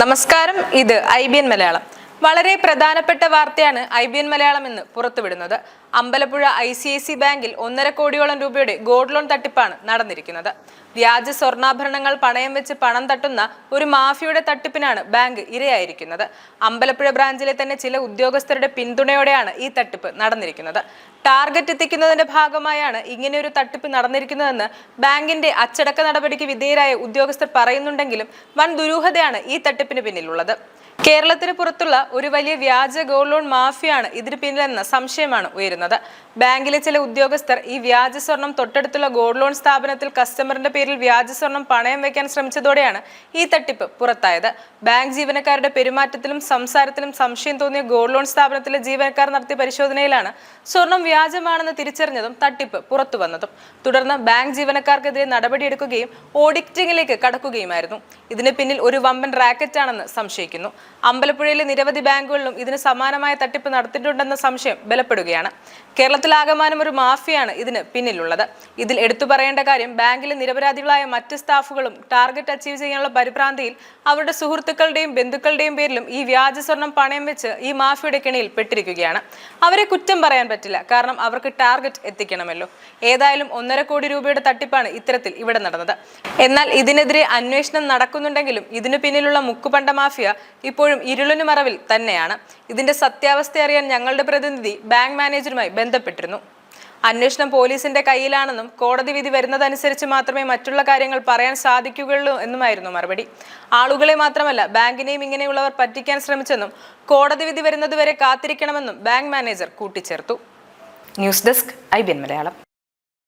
നമസ്കാരം. ഇത് I B N Malayalam. വളരെ പ്രധാനപ്പെട്ട വാർത്തയാണ് ഐ ബി എൻ മലയാളം എന്ന് പുറത്തുവിടുന്നത്. Ambalappuzha I C I C ബാങ്കിൽ ഒന്നര കോടിയോളം രൂപയുടെ ഗോൾഡ് ലോൺ തട്ടിപ്പാണ് നടന്നിരിക്കുന്നത്. വ്യാജ സ്വർണാഭരണങ്ങൾ പണയം വെച്ച് പണം തട്ടുന്ന ഒരു മാഫിയുടെ തട്ടിപ്പിനാണ് ബാങ്ക് ഇരയായിരിക്കുന്നത്. അമ്പലപ്പുഴ ബ്രാഞ്ചിലെ തന്നെ ചില ഉദ്യോഗസ്ഥരുടെ പിന്തുണയോടെയാണ് ഈ തട്ടിപ്പ് നടന്നിരിക്കുന്നത്. ടാർഗറ്റ് എത്തിക്കുന്നതിന്റെ ഭാഗമായാണ് ഇങ്ങനെയൊരു തട്ടിപ്പ് നടന്നിരിക്കുന്നതെന്ന് ബാങ്കിന്റെ അച്ചടക്ക നടപടിക്ക് വിധേയരായ ഉദ്യോഗസ്ഥർ പറയുന്നുണ്ടെങ്കിലും വൻ ദുരൂഹതയാണ് ഈ തട്ടിപ്പിന് പിന്നിലുള്ളത്. കേരളത്തിന് പുറത്തുള്ള ഒരു വലിയ വ്യാജ ഗോൾഡ് ലോൺ മാഫിയാണ് ഇതിന് പിന്നിലെന്ന സംശയമാണ് ഉയരുന്നത്. ബാങ്കിലെ ചില ഉദ്യോഗസ്ഥർ ഈ വ്യാജ സ്വർണം തൊട്ടടുത്തുള്ള ഗോൾഡ് ലോൺ സ്ഥാപനത്തിൽ കസ്റ്റമറിന്റെ പേരിൽ വ്യാജ സ്വർണം പണയം വെക്കാൻ ശ്രമിച്ചതോടെയാണ് ഈ തട്ടിപ്പ് പുറത്തായത്. ബാങ്ക് ജീവനക്കാരുടെ പെരുമാറ്റത്തിലും സംസാരത്തിലും സംശയം തോന്നിയ ഗോൾഡ് ലോൺ സ്ഥാപനത്തിലെ ജീവനക്കാർ നടത്തിയ പരിശോധനയിലാണ് സ്വർണം വ്യാജമാണെന്ന് തിരിച്ചറിഞ്ഞതും തട്ടിപ്പ് പുറത്തുവന്നതും. തുടർന്ന് ബാങ്ക് ജീവനക്കാർക്കെതിരെ നടപടിയെടുക്കുകയും ഓഡിറ്റിംഗിലേക്ക് കടക്കുകയുമായിരുന്നു. ഇതിന് പിന്നിൽ ഒരു വമ്പൻ റാക്കറ്റാണെന്ന് സംശയിക്കുന്നു. അമ്പലപ്പുഴയിലെ നിരവധി ബാങ്കുകളിലും ഇതിന് സമാനമായ തട്ടിപ്പ് നടത്തിയിട്ടുണ്ടെന്ന സംശയം ബലപ്പെടുകയാണ്. കേരളത്തിലാകമാനം ഒരു മാഫിയാണ് ഇതിന് പിന്നിലുള്ളത്. ഇതിൽ എടുത്തു പറയേണ്ട കാര്യം ബാങ്കിലെ നിരപരാധികളായ മറ്റ് സ്റ്റാഫുകളും ടാർഗറ്റ് അച്ചീവ് ചെയ്യാനുള്ള പരിഭ്രാന്തിയിൽ അവരുടെ സുഹൃത്തുക്കളുടെയും ബന്ധുക്കളുടെയും പേരിലും ഈ വ്യാജ സ്വർണം പണയം വെച്ച് ഈ മാഫിയുടെ കിണിയിൽ പെട്ടിരിക്കുകയാണ്. അവരെ കുറ്റം പറയാൻ പറ്റില്ല. കാരണം അവർക്ക് ടാർഗറ്റ് എത്തിക്കണമല്ലോ. ഏതായാലും ഒന്നര കോടി രൂപയുടെ തട്ടിപ്പാണ് ഇത്തരത്തിൽ ഇവിടെ നടന്നത്. എന്നാൽ ഇതിനെതിരെ അന്വേഷണം നടക്കുന്നുണ്ടെങ്കിലും ഇതിനു പിന്നിലുള്ള മുക്കുപണ്ട മാഫിയ ഇപ്പോഴും ഇരുളിനു മറവിൽ തന്നെയാണ്. ഇതിന്റെ സത്യാവസ്ഥ അറിയാൻ ഞങ്ങളുടെ പ്രതിനിധി ബാങ്ക് മാനേജറുമായി ബന്ധപ്പെട്ടിരുന്നു. അന്വേഷണം പോലീസിന്റെ കയ്യിലാണെന്നും കോടതി വിധി വരുന്നതനുസരിച്ച് മാത്രമേ മറ്റുള്ള കാര്യങ്ങൾ പറയാൻ സാധിക്കുകയുള്ളൂ എന്നുമായിരുന്നു മറുപടി. ആളുകളെ മാത്രമല്ല ബാങ്കിനെയും ഇങ്ങനെയുള്ളവർ പറ്റിക്കാൻ ശ്രമിച്ചെന്നും കോടതി വിധി വരുന്നതുവരെ കാത്തിരിക്കണമെന്നും ബാങ്ക് മാനേജർ കൂട്ടിച്ചേർത്തു. News desk I B Malayalam.